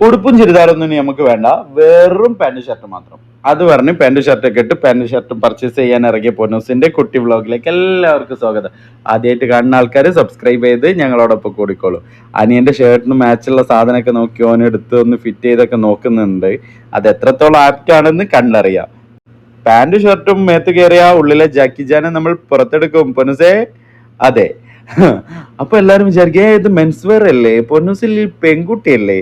ഉടുപ്പും ചുരിദാറൊന്നും ഇനി നമുക്ക് വേണ്ട. വെറും പാന്റ് ഷർട്ട് മാത്രം. അത് പറഞ്ഞ് പാന്റ് ഷർട്ട് ഒക്കെ ഇട്ട് പാന്റ് ഷർട്ടും പർച്ചേസ് ചെയ്യാൻ ഇറങ്ങിയ പൊന്നൂസിന്റെ കുട്ടി വ്ളോഗിലേക്ക് എല്ലാവർക്കും സ്വാഗതം. ആദ്യമായിട്ട് കാണുന്ന ആൾക്കാർ സബ്സ്ക്രൈബ് ചെയ്ത് ഞങ്ങളോടൊപ്പം കൂടിക്കോളൂ. അനിയന്റെ ഷർട്ടിന് മാച്ചുള്ള സാധനമൊക്കെ നോക്കി ഓൻ എടുത്ത് ഒന്ന് ഫിറ്റ് ചെയ്തൊക്കെ നോക്കുന്നുണ്ട്. അത് എത്രത്തോളം ആപ്റ്റ് ആണെന്ന് കണ്ടറിയാം. പാന്റ് ഷർട്ടും മേത്ത് കയറിയ ഉള്ളിലെ ജാക്കി ജാനെ നമ്മൾ പുറത്തെടുക്കും. പൊന്നുസേ അതെ. അപ്പൊ എല്ലാരും വിചാരിക്കുക ഇത് മെൻസ് വെയർ അല്ലേ പൊന്നുസിൽ പെൺകുട്ടിയല്ലേ?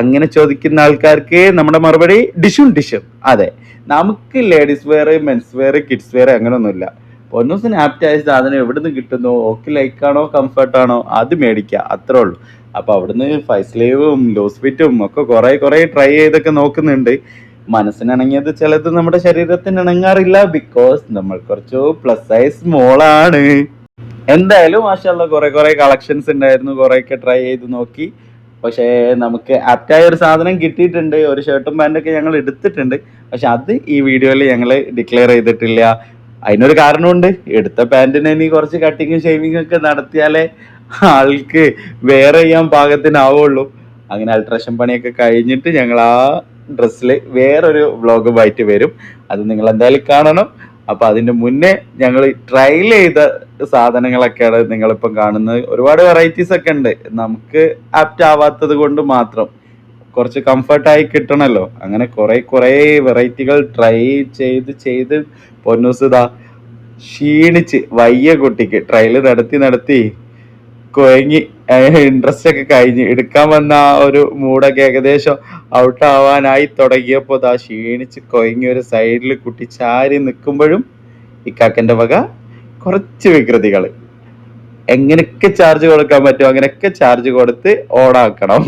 അങ്ങനെ ചോദിക്കുന്ന ആൾക്കാർക്ക് നമ്മുടെ മറുപടി ഡിഷും ഡിഷും. അതെ. നമുക്ക് ladies wear men's wear kids wear അങ്ങനെയൊന്നുമില്ല പൊന്നൂസിന് ആപ്റ്റ് ആയ സാധനം എവിടുന്ന് കിട്ടുന്നു? ഓക്കെ കംഫർട്ട് ആണോ അത് മേടിക്കുക അത്രേ ഉള്ളൂ. അപ്പൊ അവിടുന്ന് ഫൈവ് സ്ലീവും ലൂസ് ഫിറ്റും ഒക്കെ കുറെ കുറെ ട്രൈ ചെയ്തൊക്കെ നോക്കുന്നുണ്ട്. മനസ്സിനിണങ്ങിയത് ചിലത് നമ്മുടെ ശരീരത്തിന് ഇണങ്ങാറില്ല ബിക്കോസ് നമ്മൾ കുറച്ചു പ്ലസ് സൈസ് മോളാണ് എന്തായാലും മാഷാള്ള കുറെ കുറെ കളക്ഷൻസ് ഉണ്ടായിരുന്നു. കുറെയൊക്കെ ട്രൈ ചെയ്ത് നോക്കി. പക്ഷേ നമുക്ക് ആപ്റ്റായ ഒരു സാധനം കിട്ടിയിട്ടുണ്ട്. ഒരു ഷർട്ടും പാന്റൊക്കെ ഞങ്ങൾ എടുത്തിട്ടുണ്ട്. പക്ഷെ അത് ഈ വീഡിയോയിൽ ഞങ്ങൾ ഡിക്ലെയർ ചെയ്തിട്ടില്ല. അതിനൊരു കാരണമുണ്ട്. എടുത്ത പാന്റിന് ഇനി കുറച്ച് കട്ടിങ്ങും ഷേവിങ്ങും ഒക്കെ നടത്തിയാലേ ആൾക്ക് വേറെ ചെയ്യാൻ പാകത്തിനാവുള്ളൂ. അങ്ങനെ അൾട്രേഷൻ പണിയൊക്കെ കഴിഞ്ഞിട്ട് ഞങ്ങൾ ആ ഡ്രസ്സിൽ വേറൊരു വ്ളോഗുമായിട്ട് വരും. അത് നിങ്ങൾ എന്തായാലും കാണണം. അപ്പൊ അതിന്റെ മുന്നേ ഞങ്ങൾ ട്രയൽ ചെയ്ത സാധനങ്ങളൊക്കെയാണ് നിങ്ങളിപ്പം കാണുന്നത്. ഒരുപാട് വെറൈറ്റീസ് ഒക്കെ ഉണ്ട്. നമുക്ക് ആപ്റ്റ് ആവാത്തത് കൊണ്ട് മാത്രം. കുറച്ച് കംഫർട്ടായി കിട്ടണല്ലോ. അങ്ങനെ കുറെ കുറെ വെറൈറ്റികൾ ട്രൈ ചെയ്ത് ചെയ്ത് പൊന്നൂസിതാ ക്ഷീണിച്ച് വയ്യ കുട്ടിക്ക്. ട്രയൽ നടത്തി നടത്തി. കുഴങ്ങി ഇൻട്രസ്റ്റ് ഒക്കെ കഴിഞ്ഞ് എടുക്കാൻ വന്ന ആ ഒരു മൂടൊക്കെ ഏകദേശം ഔട്ട് ആവാനായി തുടങ്ങിയപ്പോൾ ദാ ക്ഷീണിച്ച് കൊയങ്ങി ഒരു സൈഡിൽ കുട്ടി ചാരി നിൽക്കുമ്പോഴും ഇക്കാക്കന്റെ വക കുറച്ച് വികൃതികൾ എങ്ങനെയൊക്കെ ചാർജ് കൊടുക്കാൻ പറ്റുമോ അങ്ങനെയൊക്കെ ചാർജ് കൊടുത്ത് ഓണാക്കണം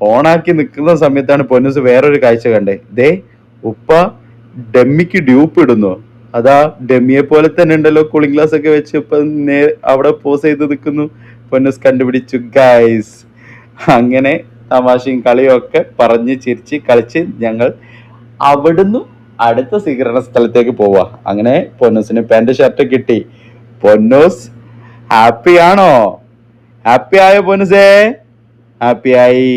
ഓണാക്കി നിൽക്കുന്ന സമയത്താണ് പൊന്നൂസ് വേറൊരു കാഴ്ച കണ്ടേ. ദേ ഉപ്പ ഡെമ്മിക്ക് ഡ്യൂപ്പ് ഇടുന്നു. അതാ ഡെമ്മിയെ പോലെ തന്നെ ഉണ്ടല്ലോ കൂളിംഗ് ഗ്ലാസ് ഒക്കെ വെച്ച് ഇപ്പൊ അവിടെ പോസ് ചെയ്ത് നിൽക്കുന്നു. പൊന്നസ് കണ്ടുപിടിച്ചു ഗൈസ് അങ്ങനെ തമാശയും കളിയും ഒക്കെ പറഞ്ഞ് ചിരിച്ച് കളിച്ച് ഞങ്ങൾ അവിടുന്ന് അടുത്ത സ്വീകരണ സ്ഥലത്തേക്ക് പോവാ. അങ്ങനെ പൊന്നൂസിന് പാന്റ് ഷർട്ട് കിട്ടി. പൊന്നോസ് ഹാപ്പി ആണോ? ഹാപ്പി ആയോ പൊന്നൂസേ? ഹാപ്പി ആയി.